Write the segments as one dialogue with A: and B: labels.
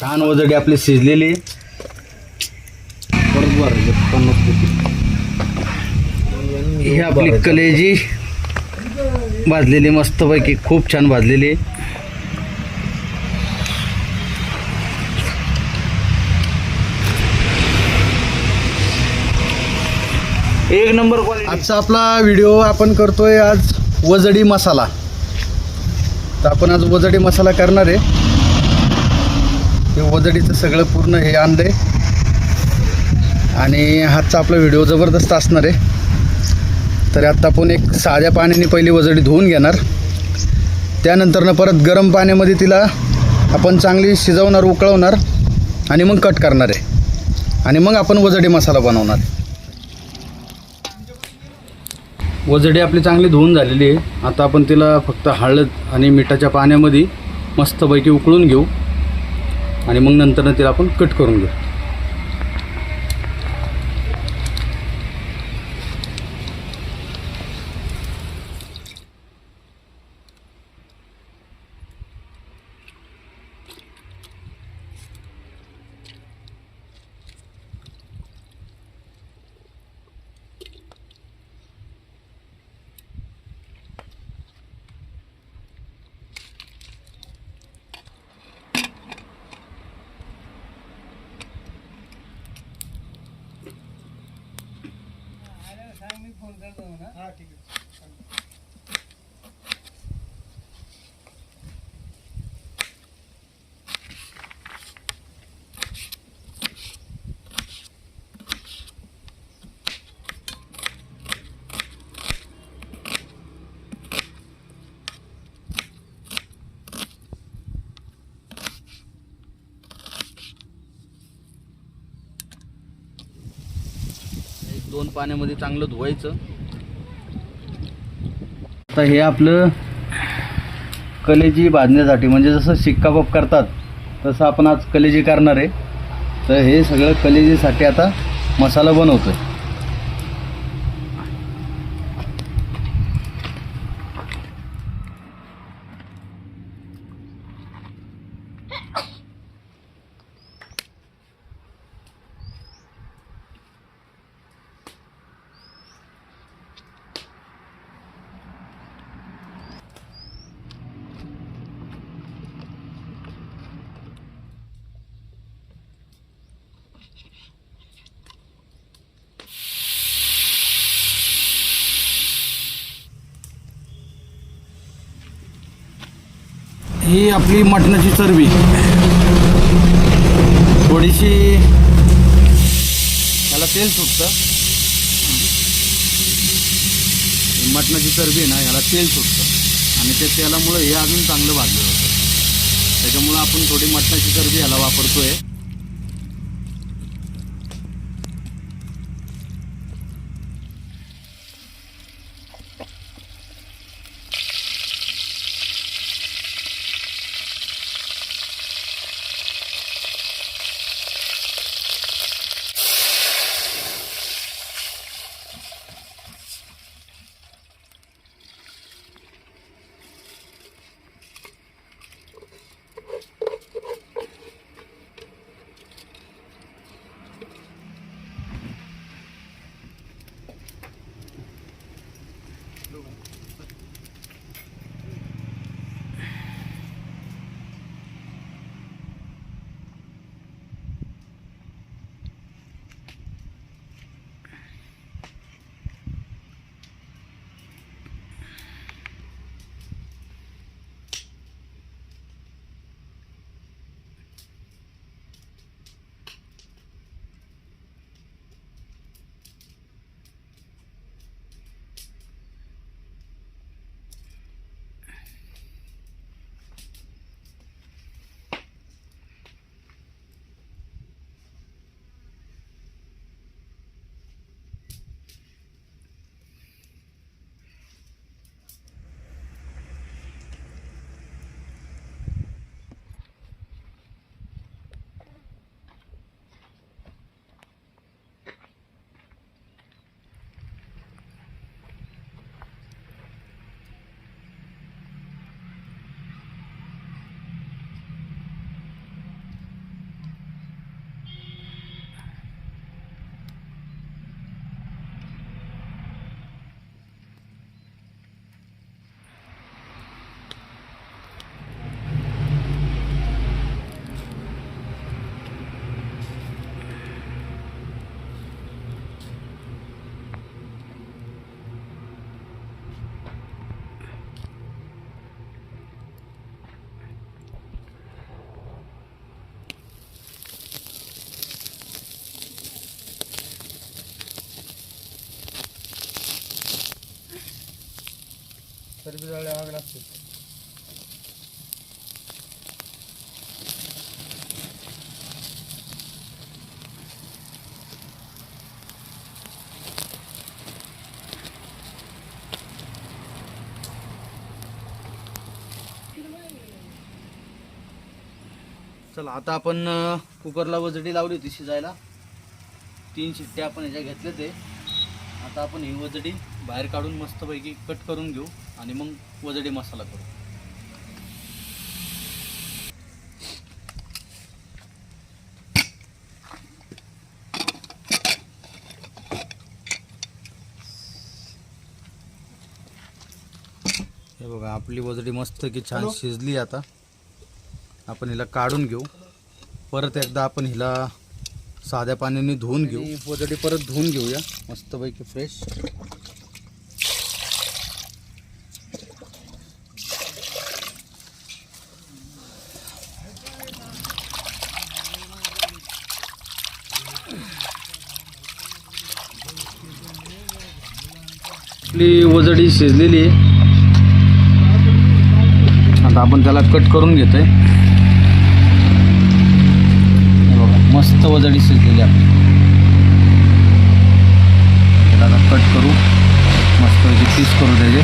A: छान वजडी आपली शिजलेली. ही आपली कलेजी भाजलेली मस्तपैकी खूप छान भाजलेली. एक नंबर
B: आजचा आपला व्हिडिओ आपण करतोय आज वजडी मसाला. तर आपण आज वजडी मसाला करणार आहे. हे वजडीचं सगळं पूर्ण हे आणलंय. आणि हातचा आपला व्हिडिओ जबरदस्त असणार आहे. तर आता आपण एक साध्या पाण्याने पहिली वजडी धुवून घेणार. त्यानंतरनं परत गरम पाण्यामध्ये तिला आपण चांगली शिजवणार उकळवणार आणि मग कट करणार आहे. आणि मग आपण वजडी मसाला बनवणार आहे.
A: वजडी आपली चांगली धुवून झालेली आहे. आता आपण तिला फक्त हळद आणि मिठाच्या पाण्यामध्ये मस्तपैकी उकळून घेऊ. आणि मग नंतरनं तिला आपण कट करून घेऊ. सांग मी फोन करतो ना हा ठीक आहे. दोन पाण्यामध्ये चांगलं धुवायचं. आता हे आपलं कलेजी भाजण्यासाठी म्हणजे जसं शिक्का करतात तसं आपण आज कलेजी करणार आहे. तर हे सगळं कलेजीसाठी आता मसाला बनवतो आहे ही आपली मटणाची चरबी. थोडीशी त्याला तेल सुटतं. मटणाची चरबी ना याला तेल सुटतं. आणि ते तेलामुळं हे अजून चांगलं भाजलं होतं. त्याच्यामुळं आपण थोडी मटणाची चरबी याला वापरतोय. आहे जळल्या आग लागते चला आता आपण कुकरला वजडी लावली होती शिजायला. तीन शिट्ट्या आपण ह्याच्या घेतल्या ते. आता आपण ही वजडी बाहेर काढून मस्तपैकी कट करून घेऊ. आणि मग वजडी मसाला करू. हे बघा आपली वजडी मस्त की छान शिजली आता. आपण हिला काढून घेऊ. परत एकदा आपण हिला साध्या पाण्याने धुवून घेऊ. वजडी परत धुवून घेऊया. मस्तपैकी फ्रेश आपली वजडी शिजलेली आहे. आता आपण त्याला कट करून घेतोय. हे मस्त वजडी शिजलेली आपली त्याला आता कट करू. मस्त पीस करू त्याचे.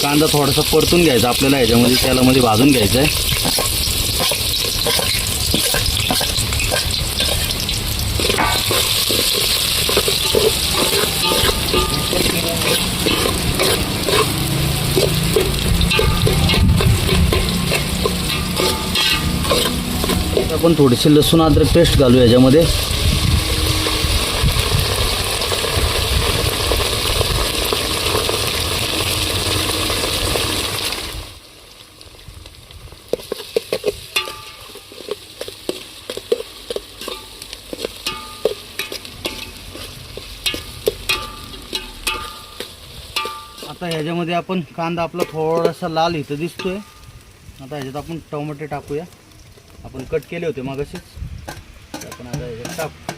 A: कांदा थोडासा परतून घ्यायचा आपल्याला ह्याच्यामध्ये तेलामध्ये भाजून घ्यायचा आहे आपण थोडीशी लसूण अद्रक पेस्ट घालू याच्यामध्ये. आता ह्याच्यामध्ये आपण कांदा आपला थोडासा लाल इथं दिसतोय. आता ह्याच्यात आपण टोमॅटो टाकूया. आपण कट केले होते मग असेच आपण आता ह्याच्यात टाकू.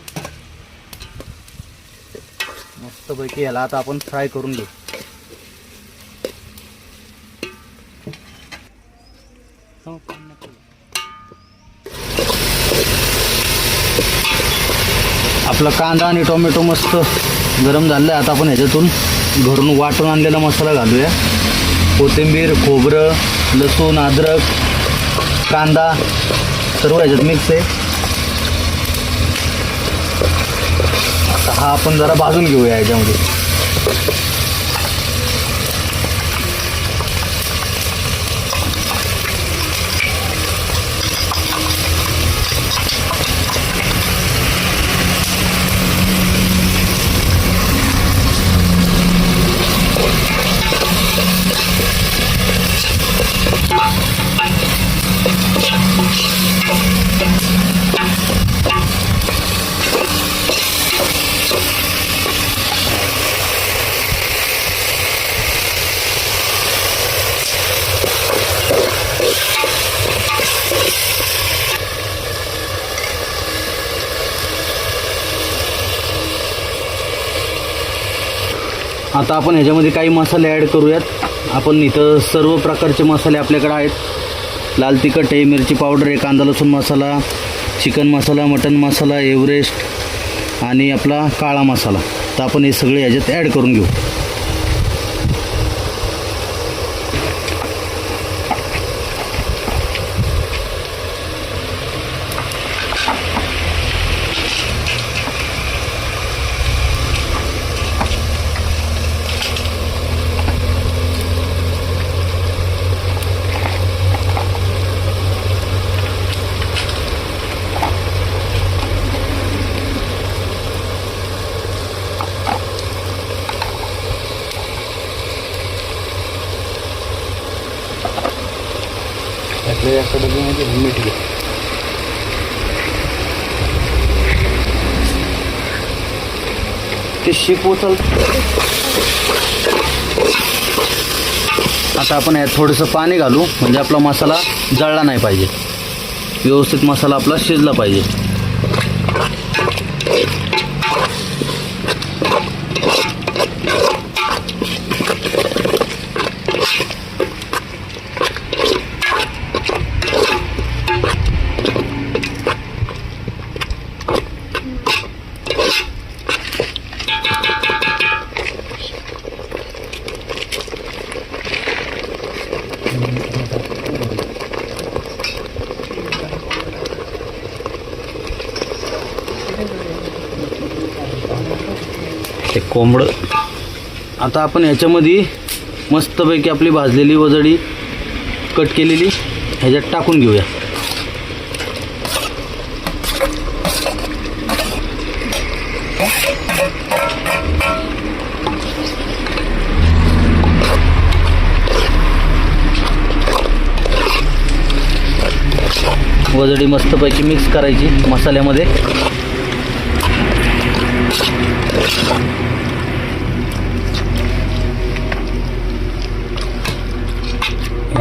A: मस्तपैकी याला आता आपण फ्राय करून घेऊ. हो, आपला कांदा आणि टोमॅटो मस्त गरम झालं. आहे आता आपण ह्याच्यातून घरून वाटून आणलेला मसाला घालूया. कोथिंबीर खोबरं लसूण अद्रक कांदा. सर्व ह्याच्यात मिक्स आहे. आता हा आपण जरा भाजून घेऊया याच्यामध्ये आता आपण ह्याच्यामध्ये काही मसाले ॲड करूयात. आपण इथं सर्व प्रकारचे मसाले आपल्याकडे आहेत. लाल तिखट आहे मिरची पावडर आहे कांदा लसूण मसाला चिकन मसाला मटन मसाला एव्हरेस्ट आणि आपला काळा मसाला. तर आपण हे सगळे ह्याच्यात ॲड करून घेऊ. आपल्या या कडबीमध्ये मीठ घे ते शिप उचल आता आपण यात थोडंसं पाणी घालू. म्हणजे आपला मसाला जळला नाही पाहिजे. व्यवस्थित मसाला आपला शिजला पाहिजे. कोंबडं. आता आपण ह्याच्यामध्ये मस्तपैकी आपली भाजलेली वजडी कट केलेली ह्याच्यात टाकून घेऊया. वजडी मस्तपैकी मिक्स करायची मसाल्यामध्ये.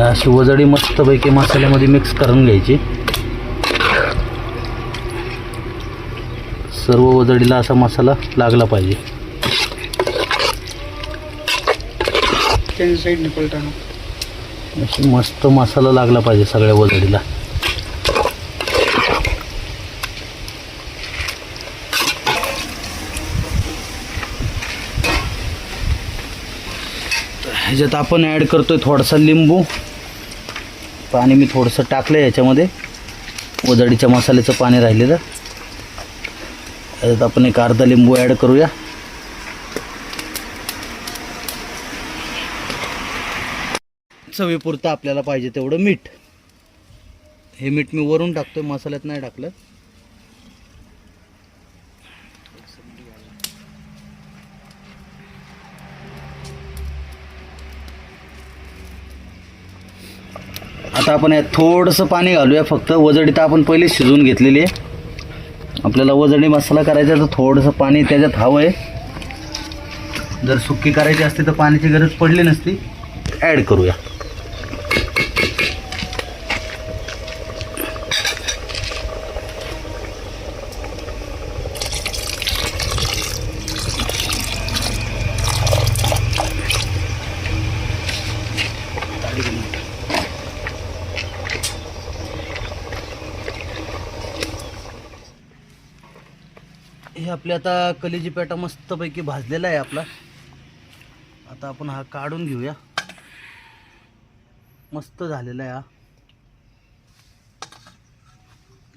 A: अशी वजडी मस्तपैकी मसाल्यामध्ये मिक्स करून घ्यायची. सर्व वजडीला असा मसाला लागला पाहिजे. अशी मस्त मसाला लागला पाहिजे सगळ्या वजडीला. ह्याच्यात आपण ॲड करतोय थोडासा लिंबू. पाणी मी थोडंसं टाकलं याच्यामध्ये. वजाडीच्या मसाल्याचं पाणी राहिलेलं. याच्यात आपण एक अर्धा लिंबू ॲड करूया. चवीपुरतं आपल्याला पाहिजे तेवढं मीठ. हे मीठ मी वरून टाकतोय मसाल्यात नाही टाकलं. आता आपण यात थोडंसं पाणी घालूया फक्त. वजडी तर आपण पहिले शिजवून घेतलेली आहे. आपल्याला वजडी मसाला करायचा तर थोडंसं पाणी त्याच्यात हवं आहे जर सुक्की करायची असती तर पाण्याची गरज पडली नसती ॲड करूया हे आपली आता कलेजी पेटा मस्तपैकी भाजलेला आहे आपला. आता आपण हा काढून घेऊया. मस्त झालेला आहे हा.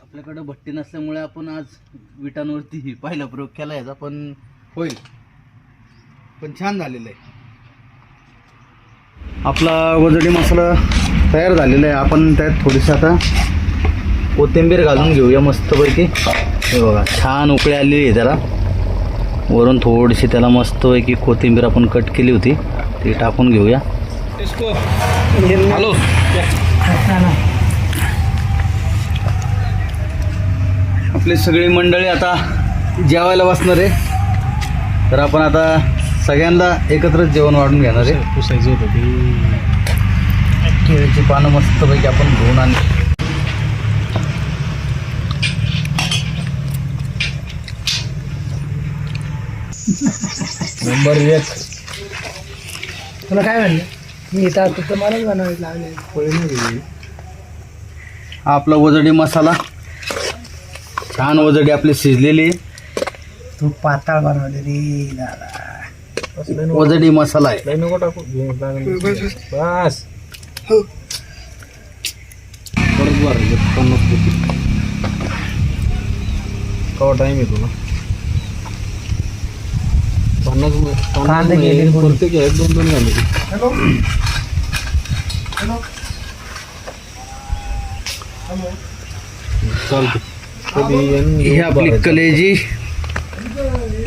A: आपल्याकडं भट्टी नसल्यामुळे आपण आज विटांवरती पहिला प्रयोग केला याचा पण
B: होईल. पण छान झालेलं आहे.
A: आपला वजडी मसाला तयार झालेला आहे. आपण त्यात थोडीशी आता कोथिंबीर घालून घेऊया मस्तपैकी. हे बघा छान उकळी आलेली आहे त्याला. वरून थोडीशी त्याला मस्तपैकी कोथिंबीर आपण कट केली होती ती टाकून घेऊया.
C: हॅलो.
A: आपली सगळी मंडळी आता जेवायला बसणार आहे. तर आपण आता सगळ्यांना एकत्रच जेवण वाढून घेणार आहे.
C: पुसायचं होतं. ते
A: केळीची पानं मस्तपैकी आपण धुवून आणली.
C: नंबर एक. तुला काय म्हणलं? मी इथं आता तर मलाच बनवायला लागले. पोळी नाही दिली
A: हा आपला वजडी मसाला. छान वजडी आपली शिजलेली.
C: तू पाताळ बनवले रे दादा.
A: वजडी मसाला आहे.
C: नको टाकू. बस.
A: परत बरं पन्नास
C: कवा टाइम येतो ना? पन्नास
B: कांदे गेले कोणी?
C: प्रत्येक एक दोन दोन घालते चालते कधी येईन,
A: ही आपली. कलेजी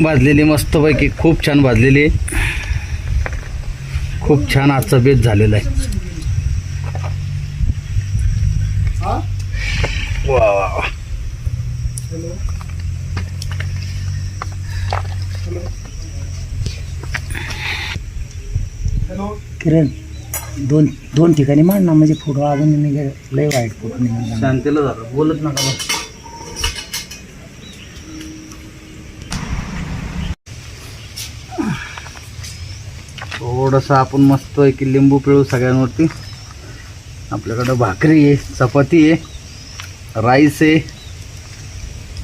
A: भाजलेली मस्तपैकी खूप छान भाजलेली. आहे खूप छान आजचा बेत झालेला आहे.
D: वा वा वा.
B: किरण दोन दोन ठिकाणी मांड ना म्हणजे फोटो अजून निघेल. लय वाईट फोटो निघेल.
A: शांतीला झालं बोलत नका बा. थोडंसं आपण मस्त आहे की लिंबू पिळू सगळ्यांवरती. आपल्याकडं भाकरी आहे चपाती आहे राईस आहे.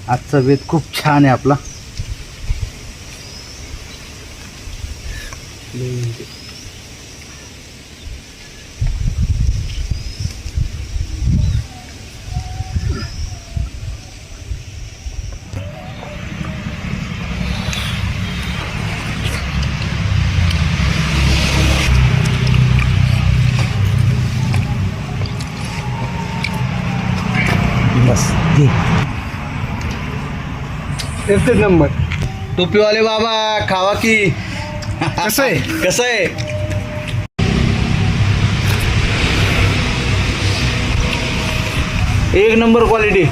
A: आजचा बेत खूप छान आहे आपला.
D: एकच नंबर.
A: टोपीवाले बाबा खावा की.
D: कसं आहे?
A: कसं आहे? एक नंबर क्वालिटी.